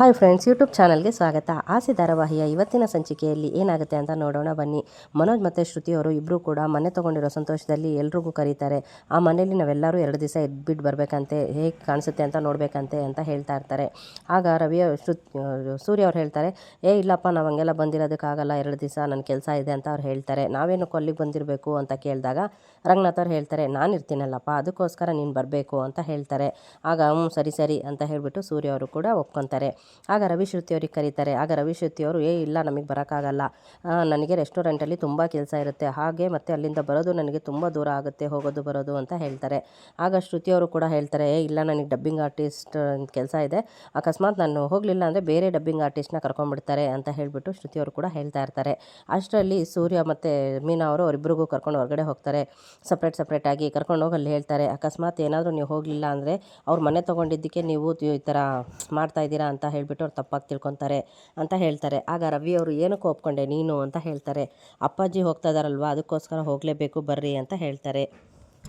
Hi friends YouTube ಚಾನಲ್ಗೆ ಸ್ವಾಗತ. ಆಸೆ ಧಾರಾವಾಹಿಯ ಇವತ್ತಿನ ಸಂಚಿಕೆಯಲ್ಲಿ ಏನಾಗುತ್ತೆ ಅಂತ ನೋಡೋಣ, ಬನ್ನಿ. ಮನೋಜ್ ಮತ್ತು ಶ್ರುತಿ ಅವರು ಇಬ್ಬರು ಕೂಡ ಮನೆ ತೊಗೊಂಡಿರೋ ಸಂತೋಷದಲ್ಲಿ ಎಲ್ರಿಗೂ ಕರೀತಾರೆ. ಆ ಮನೆಯಲ್ಲಿ ನಾವೆಲ್ಲರೂ ಎರಡು ದಿವಸ ಎದ್ಬಿಟ್ಟು ಬರಬೇಕಂತೆ, ಹೇಗೆ ಕಾಣಿಸುತ್ತೆ ಅಂತ ನೋಡಬೇಕಂತೆ ಅಂತ ಹೇಳ್ತಾ ಇರ್ತಾರೆ. ಆಗ ರವಿಯ ಶ್ರುತ್ ಸೂರ್ಯ ಅವ್ರು ಹೇಳ್ತಾರೆ, ಏ, ಇಲ್ಲಪ್ಪ ನಾವು ಹಂಗೆಲ್ಲ ಬಂದಿರೋದಕ್ಕಾಗಲ್ಲ, ಎರಡು ದಿವಸ ನನ್ನ ಕೆಲಸ ಇದೆ ಅಂತ ಅವ್ರು ಹೇಳ್ತಾರೆ. ನಾವೇನು ಕೊಲ್ಲಿಗೆ ಬಂದಿರಬೇಕು ಅಂತ ಕೇಳಿದಾಗ ರಂಗನಾಥ್ ಅವ್ರು ಹೇಳ್ತಾರೆ, ನಾನು ಇರ್ತೀನಲ್ಲಪ್ಪ, ಅದಕ್ಕೋಸ್ಕರ ನೀನು ಬರಬೇಕು ಅಂತ ಹೇಳ್ತಾರೆ. ಆಗ ಹ್ಞೂ ಸರಿ ಸರಿ ಅಂತ ಹೇಳಿಬಿಟ್ಟು ಸೂರ್ಯ ಅವರು ಕೂಡ ಒಪ್ಕೊತಾರೆ. ಆಗ ರವಿಶ್ರುತಿ ಅವ್ರಿಗೆ ಕರೀತಾರೆ, ಆಗ ರವಿ ಶ್ರುತಿ ಅವರು ಏ, ಇಲ್ಲ, ನಮಗೆ ಬರೋಕ್ಕಾಗಲ್ಲ. ನನಗೆ ರೆಸ್ಟೋರೆಂಟಲ್ಲಿ ತುಂಬ ಕೆಲಸ ಇರುತ್ತೆ. ಹಾಗೆ ಮತ್ತು ಅಲ್ಲಿಂದ ಬರೋದು ನನಗೆ ತುಂಬ ದೂರ ಆಗುತ್ತೆ, ಹೋಗೋದು, ಬರೋದು ಅಂತ ಹೇಳ್ತಾರೆ. ಆಗ ಶ್ರುತಿ ಅವರು ಕೂಡ ಹೇಳ್ತಾರೆ, ಏ, ಇಲ್ಲ, ನನಗೆ ಡಬ್ಬಿಂಗ್ ಆರ್ಟಿಸ್ಟ್ ಕೆಲಸ ಇದೆ. ಅಕಸ್ಮಾತ್ ನಾನು ಹೋಗಲಿಲ್ಲ ಅಂದರೆ ಬೇರೆ ಡಬ್ಬಿಂಗ್ ಆರ್ಟಿಸ್ಟ್ನ ಕರ್ಕೊಂಡ್ಬಿಡ್ತಾರೆ ಅಂತ ಹೇಳಿಬಿಟ್ಟು ಶ್ರುತಿ ಅವರು ಕೂಡ ಹೇಳ್ತಾ ಇರ್ತಾರೆ. ಅಷ್ಟರಲ್ಲಿ ಸೂರ್ಯ ಮತ್ತು ಮೀನಾ ಅವರು ಅವರಿಬ್ಬರಿಗೂ ಕರ್ಕೊಂಡು ಹೊರಗಡೆ ಹೋಗ್ತಾರೆ. ಸಪ್ರೇಟ್ ಸಪ್ರೇಟಾಗಿ ಕರ್ಕೊಂಡು ಹೋಗಿ ಹೇಳ್ತಾರೆ, ಅಕಸ್ಮಾತ್ ಏನಾದರೂ ನೀವು ಹೋಗಲಿಲ್ಲ ಅಂದರೆ ಅವ್ರ ಮನೆ ತೊಗೊಂಡಿದ್ದಕ್ಕೆ ನೀವು ಈ ಥರ ಮಾಡ್ತಾ ಇದ್ದೀರಾ ಅಂತ ಹೇಳಿಬಿಟ್ಟು ಅವ್ರು ತಪ್ಪಾಗಿ ತಿಳ್ಕೊತಾರೆ ಅಂತ ಹೇಳ್ತಾರೆ. ಆಗ ರವಿ ಅವರು ಏನಕ್ಕೆ ಒಪ್ಕೊಂಡೆ ನೀನು ಅಂತ ಹೇಳ್ತಾರೆ. ಅಪ್ಪಾಜಿ ಹೋಗ್ತಾ ಇದಾರಲ್ವಾ, ಅದಕ್ಕೋಸ್ಕರ ಹೋಗಲೇಬೇಕು ಬರ್ರಿ ಅಂತ ಹೇಳ್ತಾರೆ.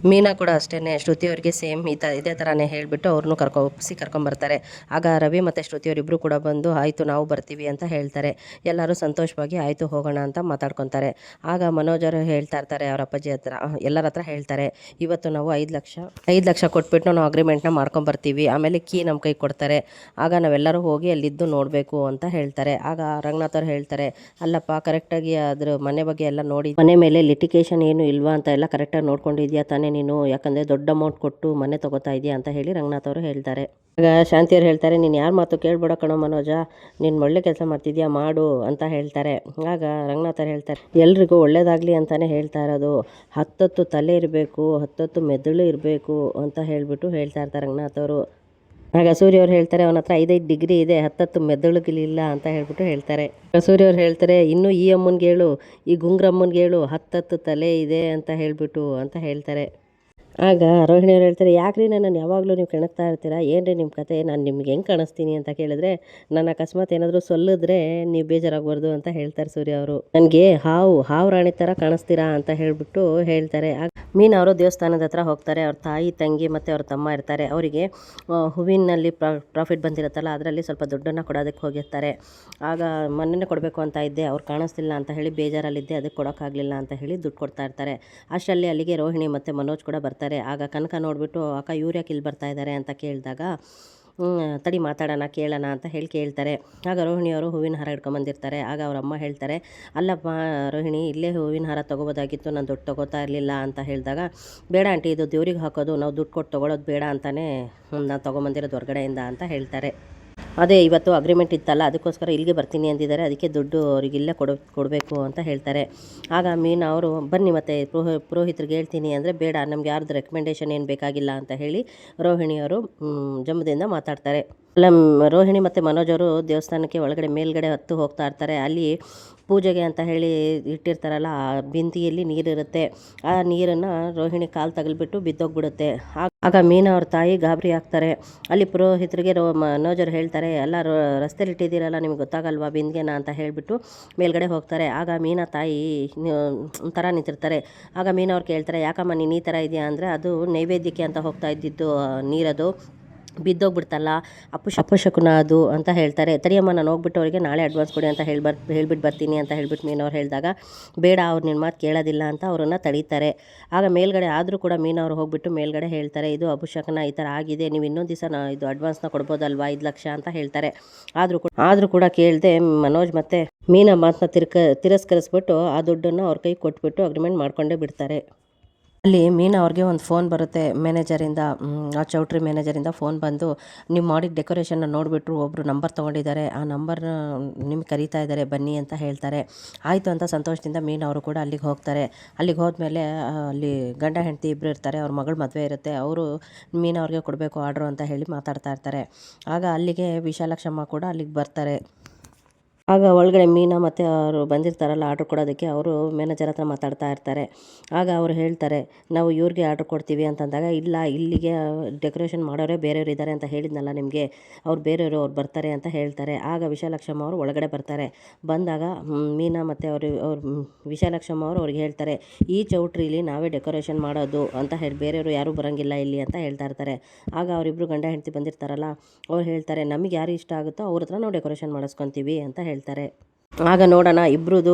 ಮೀನಾ ಕೂಡ ಅಷ್ಟೇ ಶ್ರುತಿ ಅವರಿಗೆ ಸೇಮ್ ಈ ತ, ಇದೇ ಥರನೇ ಹೇಳಿಬಿಟ್ಟು ಅವ್ರನ್ನೂ ಕರ್ಕೊ, ಒಪ್ಪಿಸಿ ಕರ್ಕೊಂಬರ್ತಾರೆ. ಆಗ ರವಿ ಮತ್ತು ಶ್ರುತಿ ಅವರಿಬ್ಬರು ಕೂಡ ಬಂದು, ಆಯಿತು, ನಾವು ಬರ್ತೀವಿ ಅಂತ ಹೇಳ್ತಾರೆ. ಎಲ್ಲರೂ ಸಂತೋಷವಾಗಿ, ಆಯಿತು, ಹೋಗೋಣ ಅಂತ ಮಾತಾಡ್ಕೊತಾರೆ. ಆಗ ಮನೋಜರು ಹೇಳ್ತಾ ಇರ್ತಾರೆ, ಅವ್ರ ಅಪ್ಪಾಜಿ ಹತ್ರ, ಎಲ್ಲರ ಹತ್ರ ಹೇಳ್ತಾರೆ, ಇವತ್ತು ನಾವು ಐದು ಲಕ್ಷ ಐದು ಲಕ್ಷ ಕೊಟ್ಬಿಟ್ಟು ನಾವು ಅಗ್ರಿಮೆಂಟ್ನ ಮಾಡ್ಕೊಂಬರ್ತೀವಿ. ಆಮೇಲೆ ಕೀ ನಮ್ಮ ಕೈ ಕೊಡ್ತಾರೆ. ಆಗ ನಾವೆಲ್ಲರೂ ಹೋಗಿ ಅಲ್ಲಿದ್ದು ನೋಡಬೇಕು ಅಂತ ಹೇಳ್ತಾರೆ. ಆಗ ರಂಗನಾಥ್ ಅವ್ರು ಹೇಳ್ತಾರೆ, ಅಲ್ಲಪ್ಪ ಕರೆಕ್ಟಾಗಿ ಅದ್ರ ಮನೆ ಬಗ್ಗೆ ಎಲ್ಲ ನೋಡಿ, ಮನೆ ಮೇಲೆ ಲಿಟಿಕೇಶನ್ ಏನು ಇಲ್ವಾ ಅಂತ ಎಲ್ಲ ಕರೆಕ್ಟಾಗಿ ನೋಡ್ಕೊಂಡಿದ್ಯಾ ತಾನೇ? ನೀನು, ಯಾಕಂದರೆ ದೊಡ್ಡ ಅಮೌಂಟ್ ಕೊಟ್ಟು ಮನೆ ತಗೋತಾ ಇದೆಯಾ ಅಂತ ಹೇಳಿ ರಂಗನಾಥ್ ಅವರು ಹೇಳ್ತಾರೆ. ಆಗ ಶಾಂತಿಯವ್ರು ಹೇಳ್ತಾರೆ, ನೀನು ಯಾರ ಮಾತು ಕೇಳ್ಬೇಡ ಕಣೋ ಮನೋಜ, ನೀನು ಒಳ್ಳೆ ಕೆಲಸ ಮಾಡ್ತಿದ್ಯಾ ಮಾಡು ಅಂತ ಹೇಳ್ತಾರೆ. ಆಗ ರಂಗನಾಥ್ ಅವ್ರು ಹೇಳ್ತಾರೆ, ಎಲ್ರಿಗೂ ಒಳ್ಳೇದಾಗಲಿ ಅಂತಲೇ ಹೇಳ್ತಾ ಇರೋದು, ಹತ್ತತ್ತು ತಲೆ ಇರಬೇಕು, ಹತ್ತತ್ತು ಮೆದುಳು ಇರಬೇಕು ಅಂತ ಹೇಳಿಬಿಟ್ಟು ಹೇಳ್ತಾ ಇರ್ತಾರೆ ರಂಗನಾಥ್ ಅವರು. ಆಗ ಸೂರ್ಯ ಅವ್ರು ಹೇಳ್ತಾರೆ, ಅವನ ಹತ್ರ ಐದೈದು ಡಿಗ್ರಿ ಇದೆ, ಹತ್ತತ್ತು ಮೆದುಳುಗಳಿಲ್ಲ ಅಂತ ಹೇಳ್ಬಿಟ್ಟು ಹೇಳ್ತಾರೆ. ಸೂರ್ಯವ್ರು ಹೇಳ್ತಾರೆ, ಇನ್ನೂ ಈ ಅಮ್ಮನಿಗೆ ಹೇಳು ಈ ಗುಂಗ್ರಮ್ಮನಿಗೆ ಹೇಳು ಹತ್ತತ್ತು ತಲೆ ಇದೆ ಅಂತ ಹೇಳಿಬಿಟ್ಟು ಅಂತ ಹೇಳ್ತಾರೆ. ಆಗ ರೋಹಿಣಿ ಅವ್ರು ಹೇಳ್ತಾರೆ, ಯಾಕ್ರಿ ನನ್ನನ್ನು ಯಾವಾಗಲೂ ನೀವು ಕೆಣಕ್ತಾ ಇರ್ತೀರಾ? ಏನ್ರಿ ನಿಮ್ಮ ಕತೆ? ನಾನು ನಿಮ್ಗೆ ಹೆಂಗೆ ಕಾಣಿಸ್ತೀನಿ? ಅಂತ ಕೇಳಿದ್ರೆ, ನನ್ನ ಅಕಸ್ಮಾತ್ ಏನಾದರೂ ಸೊಲ್ಲಿದ್ರೆ ನೀವು ಬೇಜಾರಾಗಬಾರ್ದು ಅಂತ ಹೇಳ್ತಾರೆ ಸೂರ್ಯ ಅವರು. ನನಗೆ ಹಾವು ಹಾವು ರಾಣಿ ಥರ ಕಾಣಿಸ್ತೀರಾ ಅಂತ ಹೇಳಿಬಿಟ್ಟು ಹೇಳ್ತಾರೆ. ಮೀನು ಅವರು ದೇವಸ್ಥಾನದ ಹತ್ರ ಹೋಗ್ತಾರೆ. ಅವ್ರ ತಾಯಿ, ತಂಗಿ ಮತ್ತು ಅವ್ರ ತಮ್ಮ ಇರ್ತಾರೆ. ಅವರಿಗೆ ಹೂವಿನಲ್ಲಿ ಪ್ರಾಫಿಟ್ ಬಂದಿರುತ್ತಲ್ಲ, ಅದರಲ್ಲಿ ಸ್ವಲ್ಪ ದುಡ್ಡನ್ನು ಕೊಡೋದಕ್ಕೆ ಹೋಗಿರ್ತಾರೆ. ಆಗ ಮಣ್ಣನ್ನು ಕೊಡಬೇಕು ಅಂತ ಇದ್ದೆ. ಅವ್ರು ಕಾಣಿಸ್ತಿಲ್ಲ ಅಂತ ಹೇಳಿ ಬೇಜಾರಲ್ಲಿದ್ದೆ. ಅದಕ್ಕೆ ಕೊಡೋಕ್ಕಾಗಲಿಲ್ಲ ಅಂತ ಹೇಳಿ ದುಡ್ಡು ಕೊಡ್ತಾ ಇರ್ತಾರೆ. ಅಷ್ಟರಲ್ಲಿ ಅಲ್ಲಿಗೆ ರೋಹಿಣಿ ಮತ್ತು ಮನೋಜ್ ಕೂಡ ಬರ್ತಾರೆ. ಆಗ ಕನಕ ನೋಡಿಬಿಟ್ಟು, ಅಕ್ಕ ಇವ್ರು ಯಾಕೆ ಇಲ್ಲಿ ಬರ್ತಾ ಇದ್ದಾರೆ ಅಂತ ಕೇಳಿದಾಗ ತಡಿ ಮಾತಾಡೋಣ, ಕೇಳೋಣ ಅಂತ ಹೇಳಿ ಕೇಳ್ತಾರೆ. ಆಗ ರೋಹಿಣಿಯವರು ಹೂವಿನ ಹಾರ ಹಿಡ್ಕೊಂಬಂದಿರ್ತಾರೆ ಆಗ ಅವ್ರ ಅಮ್ಮ ಹೇಳ್ತಾರೆ, ಅಲ್ಲಪ್ಪ, ರೋಹಿಣಿ, ಇಲ್ಲೇ ಹೂವಿನ ಹಾರ ತೊಗೋಬೋದಾಗಿತ್ತು, ನಾನು ದುಡ್ಡು ತೊಗೋತಾ ಇರಲಿಲ್ಲ ಅಂತ ಹೇಳಿದಾಗ, ಬೇಡ ಆಂಟಿ, ಇದು ದೇವ್ರಿಗೆ ಹಾಕೋದು, ನಾವು ದುಡ್ಡು ಕೊಟ್ಟು ತೊಗೊಳೋದು ಬೇಡ ಅಂತಲೇ ನಾನು ತೊಗೊಂಬಂದಿರೋದು ಹೊರಗಡೆಯಿಂದ ಅಂತ ಹೇಳ್ತಾರೆ. ಅದೇ ಇವತ್ತು ಅಗ್ರಿಮೆಂಟ್ ಇತ್ತಲ್ಲ, ಅದಕ್ಕೋಸ್ಕರ ಇಲ್ಲಿಗೆ ಬರ್ತೀನಿ ಅಂದಿದ್ದಾರೆ, ಅದಕ್ಕೆ ದುಡ್ಡು ಅವರಿಗೆ ಇಲ್ಲೇ ಕೊಡೋ, ಕೊಡಬೇಕು ಅಂತ ಹೇಳ್ತಾರೆ. ಆಗ ಮೀನು ಅವರು, ಬನ್ನಿ ಮತ್ತೆ ಪುರೋಹ, ಪುರೋಹಿತರಿಗೆ ಹೇಳ್ತೀನಿ ಅಂದರೆ, ಬೇಡ, ನಮ್ಗೆ ಯಾರ್ದು ರೆಕಮೆಂಡೇಶನ್ ಏನು ಬೇಕಾಗಿಲ್ಲ ಅಂತ ಹೇಳಿ ರೋಹಿಣಿಯವರು ಜಂಬದಿಂದ ಮಾತಾಡ್ತಾರೆ. ಅಲ್ಲ, ರೋಹಿಣಿ ಮತ್ತು ಮನೋಜ್ ಅವರು ದೇವಸ್ಥಾನಕ್ಕೆ ಒಳಗಡೆ ಮೇಲ್ಗಡೆ ಹತ್ತು ಹೋಗ್ತಾ ಇರ್ತಾರೆ. ಅಲ್ಲಿ ಪೂಜೆಗೆ ಅಂತ ಹೇಳಿ ಇಟ್ಟಿರ್ತಾರಲ್ಲ, ಆ ಬಿಂದಿಯಲ್ಲಿ ನೀರಿರುತ್ತೆ. ಆ ನೀರನ್ನು ರೋಹಿಣಿ ಕಾಲು ತಗಲ್ಬಿಟ್ಟು ಬಿದ್ದೋಗ್ಬಿಡುತ್ತೆ. ಆಗ ಮೀನಾ ಅವ್ರ ತಾಯಿ ಗಾಬರಿ ಆಗ್ತಾರೆ. ಅಲ್ಲಿ ಪುರೋಹಿತರಿಗೆ ರೋ ಮನೋಜರು ಹೇಳ್ತಾರೆ, ಎಲ್ಲ ರೋ ರಸ್ತೆಲಿ ಇಟ್ಟಿದ್ದೀರಲ್ಲ, ನಿಮ್ಗೆ ಗೊತ್ತಾಗಲ್ವಾ ಬಿಂದಿಗೆನ? ಅಂತ ಹೇಳಿಬಿಟ್ಟು ಮೇಲ್ಗಡೆ ಹೋಗ್ತಾರೆ. ಆಗ ಮೀನಾ ತಾಯಿ ಒಂಥರ ನಿಂತಿರ್ತಾರೆ. ಆಗ ಮೀನವ್ರು ಕೇಳ್ತಾರೆ, ಯಾಕಮ್ಮ ನೀನು ಈ ಥರ ಇದೆಯಾ? ಅಂದರೆ, ಅದು ನೈವೇದ್ಯಕ್ಕೆ ಅಂತ ಹೋಗ್ತಾ ಇದ್ದಿದ್ದು ನೀರದು. ಬಿದ್ದೋಗ್ಬಿಡ್ತಲ್ಲ ಅಪುಶ ಅಪಶಕುನ ಅದು ಅಂತ ಹೇಳ್ತಾರೆ. ತರಿಯಮ್ಮ, ನಾನು ಹೋಗ್ಬಿಟ್ಟು ಅವರಿಗೆ ನಾಳೆ ಅಡ್ವಾನ್ಸ್ ಕೊಡಿ ಅಂತ ಹೇಳ್ಬರ್, ಹೇಳ್ಬಿಟ್ಟು ಬರ್ತೀನಿ ಅಂತ ಹೇಳ್ಬಿಟ್ಟು ಮೀನವ್ರು ಹೇಳಿದಾಗ, ಬೇಡ ಅವ್ರು ನಿನ್ನ ಮಾತು ಕೇಳೋದಿಲ್ಲ ಅಂತ ಅವರನ್ನು ತಡೀತಾರೆ. ಆಗ ಮೇಲ್ಗಡೆ ಆದರೂ ಕೂಡ ಮೀನವ್ರು ಹೋಗ್ಬಿಟ್ಟು ಮೇಲ್ಗಡೆ ಹೇಳ್ತಾರೆ, ಇದು ಅಪುಶಕನ ಈ ಥರ ಆಗಿದೆ, ನೀವು ಇನ್ನೊಂದು ದಿವಸ ನಾ ಇದು ಅಡ್ವಾನ್ಸ್ನ ಕೊಡ್ಬೋದಲ್ವಾ, ಐದು ಲಕ್ಷ ಅಂತ ಹೇಳ್ತಾರೆ. ಆದರೂ ಕೂಡ ಆದರೂ ಕೂಡ ಕೇಳದೆ ಮನೋಜ್ ಮತ್ತೆ ಮೀನ ಮಾತನ್ನ ತಿರ್ಕ, ತಿರಸ್ಕರಿಸ್ಬಿಟ್ಟು ಆ ದುಡ್ಡನ್ನು ಅವ್ರ ಕೈ ಕೊಟ್ಬಿಟ್ಟು ಅಗ್ರಿಮೆಂಟ್ ಮಾಡ್ಕೊಂಡೇ ಬಿಡ್ತಾರೆ. ಅಲ್ಲಿ ಮೀನಾ ಅವ್ರಿಗೆ ಒಂದು ಫೋನ್ ಬರುತ್ತೆ. ಮ್ಯಾನೇಜರಿಂದ ಆ ಚೌಟ್ರಿ ಮ್ಯಾನೇಜರಿಂದ ಫೋನ್ ಬಂದು, ನೀವು ಮಾಡಿದ ಡೆಕೋರೇಷನ್ನ ನೋಡಿಬಿಟ್ರು ಒಬ್ಬರು ನಂಬರ್ ತೊಗೊಂಡಿದ್ದಾರೆ. ಆ ನಂಬರ್ನ ನಿಮ್ಗೆ ಕರೀತಾ ಇದ್ದಾರೆ, ಬನ್ನಿ ಅಂತ ಹೇಳ್ತಾರೆ. ಆಯಿತು ಅಂತ ಸಂತೋಷದಿಂದ ಮೀನಾ ಅವರು ಕೂಡ ಅಲ್ಲಿಗೆ ಹೋಗ್ತಾರೆ. ಅಲ್ಲಿಗೆ ಹೋದ್ಮೇಲೆ ಅಲ್ಲಿ ಗಂಡ ಹೆಂಡತಿ ಇಬ್ಬರು ಇರ್ತಾರೆ. ಅವ್ರ ಮಗಳ ಮದುವೆ ಇರುತ್ತೆ. ಅವರು ಮೀನಾ ಅವ್ರಿಗೆ ಕೊಡಬೇಕು ಆರ್ಡ್ರು ಅಂತ ಹೇಳಿ ಮಾತಾಡ್ತಾ ಇರ್ತಾರೆ. ಆಗ ಅಲ್ಲಿಗೆ ವಿಶಾಲಕ್ಷಮ್ಮ ಕೂಡ ಅಲ್ಲಿಗೆ ಬರ್ತಾರೆ. ಆಗ ಒಳಗಡೆ ಮೀನಾ ಮತ್ತು ಅವರು ಬಂದಿರ್ತಾರಲ್ಲ ಆರ್ಡ್ರ್ ಕೊಡೋದಕ್ಕೆ, ಅವರು ಮ್ಯಾನೇಜರ್ ಹತ್ರ ಮಾತಾಡ್ತಾ ಇರ್ತಾರೆ. ಆಗ ಅವರು ಹೇಳ್ತಾರೆ, ನಾವು ಇವ್ರಿಗೆ ಆರ್ಡ್ರ್ ಕೊಡ್ತೀವಿ ಅಂತಂದಾಗ, ಇಲ್ಲ, ಇಲ್ಲಿಗೆ ಡೆಕೋರೇಷನ್ ಮಾಡೋರೇ ಬೇರೆಯವ್ರು ಇದ್ದಾರೆ ಅಂತ ಹೇಳಿದ್ನಲ್ಲ ನಿಮಗೆ. ಅವ್ರು ಬೇರೆಯವರು ಅವ್ರು ಬರ್ತಾರೆ ಅಂತ ಹೇಳ್ತಾರೆ. ಆಗ ವಿಶಾಲಕ್ಷಮ್ಮ ಅವರು ಒಳಗಡೆ ಬರ್ತಾರೆ. ಬಂದಾಗ ಮೀನಾ ಮತ್ತು ಅವರು, ಅವ್ರು ವಿಶಾಲಕ್ಷಮ್ಮ ಅವರು ಅವ್ರಿಗೆ ಹೇಳ್ತಾರೆ, ಈ ಚೌಟ್ರಿಲಿ ನಾವೇ ಡೆಕೋರೇಷನ್ ಮಾಡೋದು ಅಂತ ಹೇಳಿ, ಬೇರೆಯವರು ಯಾರೂ ಬರೋಂಗಿಲ್ಲ ಇಲ್ಲಿ ಅಂತ ಹೇಳ್ತಾ ಇರ್ತಾರೆ. ಆಗ ಅವರಿಬ್ಬರು ಗಂಡ ಹೆಂಡತಿ ಬಂದಿರ್ತಾರಲ್ಲ, ಅವ್ರು ಹೇಳ್ತಾರೆ, ನಮಗೆ ಯಾರು ಇಷ್ಟ ಆಗುತ್ತೋ ಅವ್ರ ಹತ್ರ ನಾವು ಡೆಕೋರೇಷನ್ ಮಾಡಿಸ್ಕೊತೀವಿ ಅಂತ ಹೇಳ್ತಾರೆ. ಆಗ ನೋಡೋಣ ಇಬ್ರದ್ದು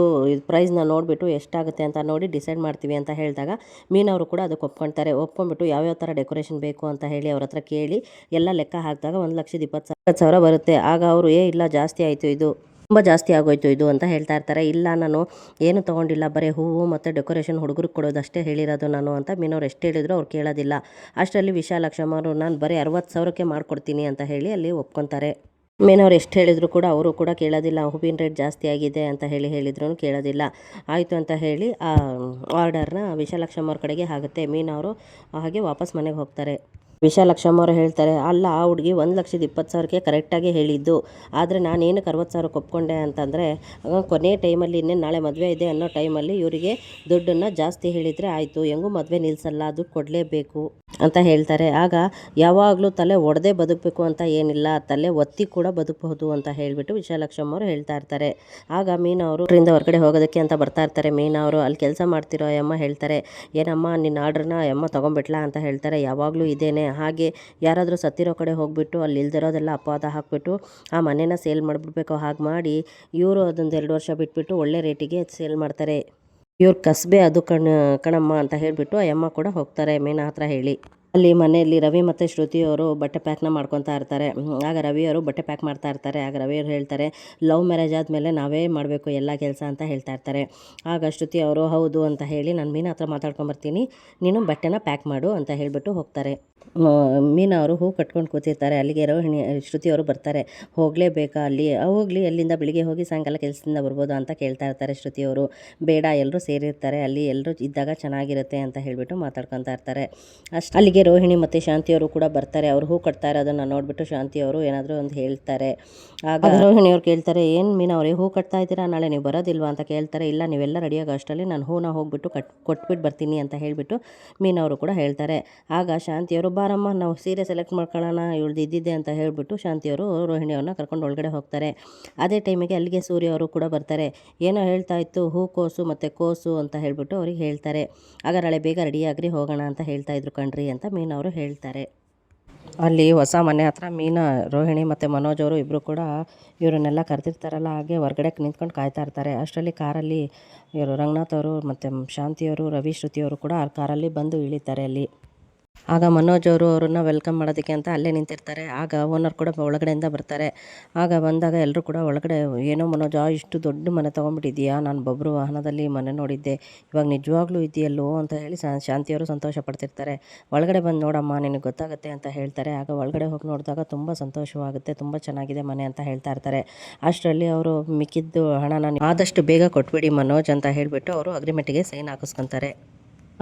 ಪ್ರೈಸ್ನ ನೋಡಿಬಿಟ್ಟು ಎಷ್ಟಾಗುತ್ತೆ ಅಂತ ನೋಡಿ ಡಿಸೈಡ್ ಮಾಡ್ತೀವಿ ಅಂತ ಹೇಳಿದಾಗ ಮೀನವರು ಕೂಡ ಅದಕ್ಕೆ ಒಪ್ಕೊಳ್ತಾರೆ ಒಪ್ಕೊಂಡ್ಬಿಟ್ಟು ಯಾವ್ಯಾವ ಥರ ಡೆಕೋರೇಷನ್ ಬೇಕು ಅಂತ ಹೇಳಿ ಅವ್ರ ಹತ್ರ ಕೇಳಿ ಎಲ್ಲ ಲೆಕ್ಕ ಹಾಕಿದಾಗ ಒಂದು ಲಕ್ಷದ ಇಪ್ಪತ್ತು ಸಾವಿರ ಬರುತ್ತೆ. ಆಗ ಅವರು, ಏ, ಇಲ್ಲ, ಜಾಸ್ತಿ ಆಯಿತು ಇದು. ತುಂಬ ಜಾಸ್ತಿ ಆಗೋಯ್ತು ಇದು ಅಂತ ಹೇಳ್ತಾ ಇರ್ತಾರೆ. ಇಲ್ಲ, ನಾನು ಏನು ತೊಗೊಂಡಿಲ್ಲ. ಬರೀ ಹೂವು ಮತ್ತು ಡೆಕೋರೇಷನ್ ಹುಡುಗರಿಗೆ ಕೊಡೋದಷ್ಟೇ ಹೇಳಿರೋದು ನಾನು ಅಂತ ಮೀನವ್ರು ಎಷ್ಟು ಹೇಳಿದ್ರು ಅವ್ರು ಕೇಳೋದಿಲ್ಲ. ಅಷ್ಟರಲ್ಲಿ ವಿಶಾಲಾಕ್ಷಮ್ಮರು ನಾನು ಬರೀ ಅರವತ್ತು ಸಾವಿರಕ್ಕೆ ಮಾಡಿಕೊಡ್ತೀನಿ ಅಂತ ಹೇಳಿ ಅಲ್ಲಿ ಒಪ್ಕೊತಾರೆ. ಮೇನವ್ರು ಎಷ್ಟು ಹೇಳಿದ್ರು ಕೂಡ ಅವರು ಕೂಡ ಕೇಳೋದಿಲ್ಲ, ಹೂವಿನ ರೇಟ್ ಜಾಸ್ತಿ ಆಗಿದೆ ಅಂತ ಹೇಳಿ ಹೇಳಿದ್ರು ಕೇಳೋದಿಲ್ಲ. ಆಯಿತು ಅಂತ ಹೇಳಿ, ಆ ಆರ್ಡರ್ನ ವಿಶಾಲಕ್ಷಮ್ಮ ಅವ್ರ ಕಡೆಗೆ ಆಗುತ್ತೆ. ಮೀನವರು ಹಾಗೆ ವಾಪಸ್ ಮನೆಗೆ ಹೋಗ್ತಾರೆ. ವಿಶಾಲಕ್ಷಮ್ಮ ಅವರು ಹೇಳ್ತಾರೆ, ಅಲ್ಲ, ಆ ಹುಡುಗಿ ಒಂದು ಲಕ್ಷದ ಇಪ್ಪತ್ತು ಸಾವಿರಕ್ಕೆ ಕರೆಕ್ಟಾಗಿ ಹೇಳಿದ್ದು. ಆದರೆ ನಾನು ಏನಕ್ಕೆ ಅರವತ್ತು ಸಾವಿರಕ್ಕೆ ಒಪ್ಕೊಂಡೆ ಅಂತಂದರೆ ಕೊನೆ ಟೈಮಲ್ಲಿ ಇನ್ನೇನು ನಾಳೆ ಮದುವೆ ಇದೆ ಅನ್ನೋ ಟೈಮಲ್ಲಿ ಇವರಿಗೆ ದುಡ್ಡನ್ನು ಜಾಸ್ತಿ ಹೇಳಿದರೆ ಆಯಿತು, ಹೆಂಗೂ ಮದುವೆ ನಿಲ್ಲಿಸಲ್ಲ ದುಡ್ಡು ಕೊಡಲೇಬೇಕು ಅಂತ ಹೇಳ್ತಾರೆ. ಆಗ ಯಾವಾಗಲೂ ತಲೆ ಒಡೆದೇ ಬದುಕಬೇಕು ಅಂತ ಏನಿಲ್ಲ, ತಲೆ ಒತ್ತಿ ಕೂಡ ಬದುಕಬಹುದು ಅಂತ ಹೇಳಿಬಿಟ್ಟು ವಿಶಾಲಕ್ಷಮ್ಮ ಅವರು ಹೇಳ್ತಾ ಇರ್ತಾರೆ. ಆಗ ಮೀನಾ ಅವರು ಅವರಿಂದ ಹೊರಗಡೆ ಹೋಗೋದಕ್ಕೆ ಅಂತ ಬರ್ತಾ ಇರ್ತಾರೆ. ಮೀನಾ ಅವರು, ಅಲ್ಲಿ ಕೆಲಸ ಮಾಡ್ತಿರೋ ಅಮ್ಮ ಹೇಳ್ತಾರೆ, ಏನಮ್ಮ, ನಿನ್ನ ಆರ್ಡ್ರನ್ನ ಅಮ್ಮ ತೊಗೊಂಬಿಟ್ಲಾ ಅಂತ ಹೇಳ್ತಾರೆ. ಯಾವಾಗಲೂ ಇದೇನೆ ಹಾಗೆ ಯಾರಾದರೂ ಸತ್ತಿರೋ ಕಡೆ ಹೋಗ್ಬಿಟ್ಟು ಅಲ್ಲಿ ಇಲ್ದಿರೋದೆಲ್ಲ ಅಪವಾದ ಹಾಕಿಬಿಟ್ಟು ಆ ಮನೇನ ಸೇಲ್ ಮಾಡಿಬಿಡ್ಬೇಕು, ಹಾಗೆ ಮಾಡಿ ಇವರು ಅದೊಂದು ಎರಡು ವರ್ಷ ಬಿಟ್ಬಿಟ್ಟು ಒಳ್ಳೆ ರೇಟಿಗೆ ಸೇಲ್ ಮಾಡ್ತಾರೆ. ಇವ್ರ ಕಸಬೆ ಅದು ಕಣ, ಕಣಮ್ಮ ಅಂತ ಹೇಳಿಬಿಟ್ಟು ಅಮ್ಮ ಕೂಡ ಹೋಗ್ತಾರೆ, ಮೀನಾ ಹತ್ರ ಹೇಳಿ. ಅಲ್ಲಿ ಮನೆಯಲ್ಲಿ ರವಿ ಮತ್ತು ಶ್ರುತಿ ಅವರು ಬಟ್ಟೆ ಪ್ಯಾಕ್ನ ಮಾಡ್ಕೊತಾ ಇರ್ತಾರೆ. ಆಗ ರವಿ ಅವರು ಬಟ್ಟೆ ಪ್ಯಾಕ್ ಮಾಡ್ತಾ ಇರ್ತಾರೆ. ಆಗ ರವಿ ಅವರು ಹೇಳ್ತಾರೆ ಲವ್ ಮ್ಯಾರೇಜ್ ಆದಮೇಲೆ ನಾವೇ ಮಾಡಬೇಕು, ಎಲ್ಲ ಕೆಲಸ ಅಂತ ಹೇಳ್ತಾ ಇರ್ತಾರೆ. ಆಗ ಶ್ರುತಿ ಅವರು, ಹೌದು ಅಂತ ಹೇಳಿ ನಾನು ಮೀನಾ ಹತ್ರ ಮಾತಾಡ್ಕೊಂಬರ್ತೀನಿ ನೀನು ಬಟ್ಟೆನ ಪ್ಯಾಕ್ ಮಾಡು ಅಂತ ಹೇಳಿಬಿಟ್ಟು ಹೋಗ್ತಾರೆ. ಮೀನಾ ಅವರು ಹೂ ಕಟ್ಕೊಂಡು ಕೂತಿರ್ತಾರೆ. ಅಲ್ಲಿಗೆ ರೋಹಿಣಿ, ಶ್ರುತಿ ಅವರು ಬರ್ತಾರೆ. ಹೋಗಲೇಬೇಕಾ ಅಲ್ಲಿ? ಹೋಗಲಿ, ಅಲ್ಲಿಂದ ಬೆಳಿಗ್ಗೆ ಹೋಗಿ ಸಾಯಂಕಾಲ ಕೆಲಸದಿಂದ ಬರ್ಬೋದು ಅಂತ ಕೇಳ್ತಾ ಇರ್ತಾರೆ ಶ್ರುತಿ ಅವರು. ಬೇಡ ಎಲ್ಲರೂ ಸೇರಿರ್ತಾರೆ. ಅಲ್ಲಿ ಎಲ್ಲರೂ ಇದ್ದಾಗ ಚೆನ್ನಾಗಿರುತ್ತೆ ಅಂತ ಹೇಳಿಬಿಟ್ಟು ಮಾತಾಡ್ಕೊತಾ ಇರ್ತಾರೆ. ಅಷ್ಟು ಅಲ್ಲಿಗೆ ರೋಹಿಣಿ ಮತ್ತು ಶಾಂತಿಯವರು ಕೂಡ ಬರ್ತಾರೆ, ಅವರು ಹೂ ಕಟ್ತಾ ಇರೋದನ್ನು ನೋಡಿಬಿಟ್ಟು ಶಾಂತಿಯವರು ಏನಾದರೂ ಒಂದು ಹೇಳ್ತಾರೆ. ಆಗ ರೋಹಿಣಿ ಅವ್ರು ಕೇಳ್ತಾರೆ, ಏನು ಮೀನಾ ಅವರೇ, ಹೂ ಕಟ್ತಾ ಇದ್ದೀರಾ? ನಾಳೆ ನೀವು ಬರೋದಿಲ್ವಾ? ಅಂತ ಕೇಳ್ತಾರೆ, ಇಲ್ಲ, ನೀವೆಲ್ಲ ರೆಡಿಯಾಗೋ ಅಷ್ಟರಲ್ಲಿ ನಾನು ಹೂನ ಹೋಗ್ಬಿಟ್ಟು ಕಟ್ ಕೊಟ್ಬಿಟ್ಟು ಬರ್ತೀನಿ ಅಂತ ಹೇಳಿಬಿಟ್ಟು ಮೀನವರು ಕೂಡ ಹೇಳ್ತಾರೆ. ಆಗ ಶಾಂತಿಯವರು ಬಾರಮ್ಮ, ನಾವು ಸೀರೆ ಸೆಲೆಕ್ಟ್ ಮಾಡ್ಕೊಳ್ಳೋಣ, ಇವಳ್ದು ಅಂತ ಹೇಳಿಬಿಟ್ಟು ಶಾಂತಿಯವರು ರೋಹಿಣಿಯವ್ರನ್ನ ಕರ್ಕೊಂಡು ಒಳಗಡೆ ಹೋಗ್ತಾರೆ. ಅದೇ ಟೈಮಿಗೆ ಅಲ್ಲಿಗೆ ಸೂರ್ಯ ಅವರು ಕೂಡ ಬರ್ತಾರೆ. ಏನೋ ಹೇಳ್ತಾ ಇತ್ತು, ಹೂ ಕೋಸು ಮತ್ತು ಕೋಸು ಅಂತ ಹೇಳಿಬಿಟ್ಟು ಅವ್ರಿಗೆ ಹೇಳ್ತಾರೆ. ಆಗ ನಾಳೆ ಬೇಗ ರೆಡಿಯಾಗ್ರಿ ಹೋಗೋಣ ಅಂತ ಹೇಳ್ತಾ ಇದ್ರು ಕಣ್ರಿ ಅಂತ. ಮೀನವರು ಹೇಳ್ತಾರೆ. ಅಲ್ಲಿ ಹೊಸ ಮನೆ ಹತ್ರ ಮೀನಾ ರೋಹಿಣಿ ಮತ್ತು ಮನೋಜ್ ಅವರು ಇಬ್ಬರು ಕೂಡ ಇವರನ್ನೆಲ್ಲ ಕರೆದಿರ್ತಾರಲ್ಲ, ಹಾಗೆ ಹೊರಗಡೆ ನಿಂತ್ಕೊಂಡು ಕಾಯ್ತಾ ಇರ್ತಾರೆ. ಅಷ್ಟರಲ್ಲಿ ಕಾರಲ್ಲಿ ಇವರು ರಂಗನಾಥ್ ಅವರು ಮತ್ತು ಶಾಂತಿಯವರು ರವಿ ಶ್ರುತಿಯವರು ಕೂಡ ಆ ಕಾರಲ್ಲಿ ಬಂದು ಇಳಿತಾರೆ ಅಲ್ಲಿ. ಆಗ ಮನೋಜ್ ಅವರು ಅವ್ರನ್ನ ವೆಲ್ಕಮ್ ಮಾಡೋದಕ್ಕೆ ಅಂತ ಅಲ್ಲೇ ನಿಂತಿರ್ತಾರೆ. ಆಗ ಓನರ್ ಕೂಡ ಒಳಗಡೆಯಿಂದ ಬರ್ತಾರೆ. ಆಗ ಬಂದಾಗ ಎಲ್ಲರೂ ಕೂಡ ಒಳಗಡೆ, ಏನೋ ಮನೋಜ್ ಇಷ್ಟು ದೊಡ್ಡ ಮನೆ ತೊಗೊಂಡ್ಬಿಟ್ಟಿದ್ಯಾ ನಾನು ಬೊಬ್ಬರು ವಾಹನದಲ್ಲಿ ಮನೆ ನೋಡಿದ್ದೆ. ಇವಾಗ ನಿಜವಾಗ್ಲೂ ಇದೆಯಲ್ಲೋ ಅಂತ ಹೇಳಿ ಶಾಂತಿಯವರು ಸಂತೋಷ ಪಡ್ತಿರ್ತಾರೆ. ಒಳಗಡೆ ಬಂದು ನೋಡಮ್ಮ, ನಿನಗೆ ಗೊತ್ತಾಗುತ್ತೆ ಅಂತ ಹೇಳ್ತಾರೆ. ಆಗ ಒಳಗಡೆ ಹೋಗಿ ನೋಡಿದಾಗ ತುಂಬ ಸಂತೋಷವಾಗುತ್ತೆ, ತುಂಬ ಚೆನ್ನಾಗಿದೆ ಮನೆ ಅಂತ ಹೇಳ್ತಾ ಇರ್ತಾರೆ. ಅಷ್ಟರಲ್ಲಿ ಅವರು ಮಿಕ್ಕಿದ್ದು ಹಣನ ಆದಷ್ಟು ಬೇಗ ಕೊಟ್ಬಿಡಿ ಮನೋಜ್ ಅಂತ ಹೇಳಿಬಿಟ್ಟು ಅವರು ಅಗ್ರಿಮೆಂಟಿಗೆ ಸೈನ್ ಹಾಕಿಸ್ಕೊತಾರೆ.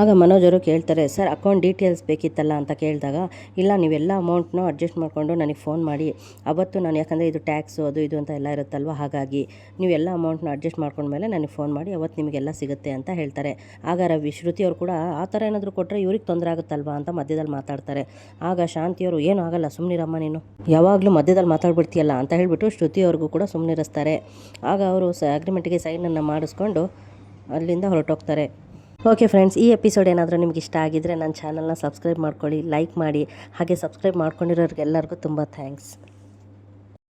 ಆಗ ಮನೋಜರು ಕೇಳ್ತಾರೆ, ಸರ್ ಅಕೌಂಟ್ ಡೀಟೇಲ್ಸ್ ಬೇಕಿತ್ತಲ್ಲ? ಅಂತ ಕೇಳಿದಾಗ, ಇಲ್ಲ ನೀವೆಲ್ಲ ಅಮೌಂಟ್ನೂ ಅಡ್ಜಸ್ಟ್ ಮಾಡಿಕೊಂಡು ನನಗೆ ಫೋನ್ ಮಾಡಿ. ಅವತ್ತು ನಾನು ಯಾಕಂದರೆ ಇದು ಟ್ಯಾಕ್ಸು ಅದು ಇದು ಅಂತ ಎಲ್ಲ ಇರುತ್ತಲ್ವ? ಹಾಗಾಗಿ ನೀವೆಲ್ಲ ಅಮೌಂಟ್ನ ಅಡ್ಜಸ್ಟ್ ಮಾಡ್ಕೊಂಡ್ಮೇಲೆ ನನಗೆ ಫೋನ್ ಮಾಡಿ, ಅವತ್ತು ನಿಮಗೆಲ್ಲ ಸಿಗುತ್ತೆ ಅಂತ ಹೇಳ್ತಾರೆ. ಆಗ ರವಿ, ಶ್ರುತಿ ಅವರು ಕೂಡ ಆ ಥರ ಏನಾದರೂ ಕೊಟ್ಟರೆ ಇವ್ರಿಗೆ ತೊಂದರೆ ಆಗುತ್ತಲ್ವ? ಅಂತ ಮಧ್ಯದಲ್ಲಿ ಮಾತಾಡ್ತಾರೆ. ಆಗ ಶಾಂತಿಯವರು ಏನೂ ಆಗಲ್ಲ ಸುಮ್ಮನಿರಮ್ಮ ನೀನು. ಯಾವಾಗಲೂ ಮಧ್ಯದಲ್ಲಿ ಮಾತಾಡ್ಬಿಡ್ತೀಯಲ್ಲ? ಅಂತ ಹೇಳಿಬಿಟ್ಟು ಶ್ರುತಿ ಅವ್ರಿಗೂ ಕೂಡ ಸುಮ್ಮನಿರಿಸ್ತಾರೆ ಆಗ ಅವರು ಸ ಅಗ್ರಿಮೆಂಟ್ಗೆ ಸೈನನ್ನು ಮಾಡಿಸ್ಕೊಂಡು ಅಲ್ಲಿಂದ ಹೊರಟೋಗ್ತಾರೆ. ಓಕೆ ಫ್ರೆಂಡ್ಸ್ ಈ ಎಪಿಸೋಡ್ ಏನಾದರೂ ನಿಮ್ಗೆ ಇಷ್ಟ ಆಗಿದ್ದರೆ ನನ್ನ ಚಾನಲ್ನ ಸಬ್ಸ್ಕ್ರೈಬ್ ಮಾಡ್ಕೊಳ್ಳಿ ಲೈಕ್ ಮಾಡಿ, ಹಾಗೆ ಸಬ್ಸ್ಕ್ರೈಬ್ ಮಾಡ್ಕೊಂಡಿರೋರಿಗೆಲ್ಲರಿಗೂ ತುಂಬ ಥ್ಯಾಂಕ್ಸ್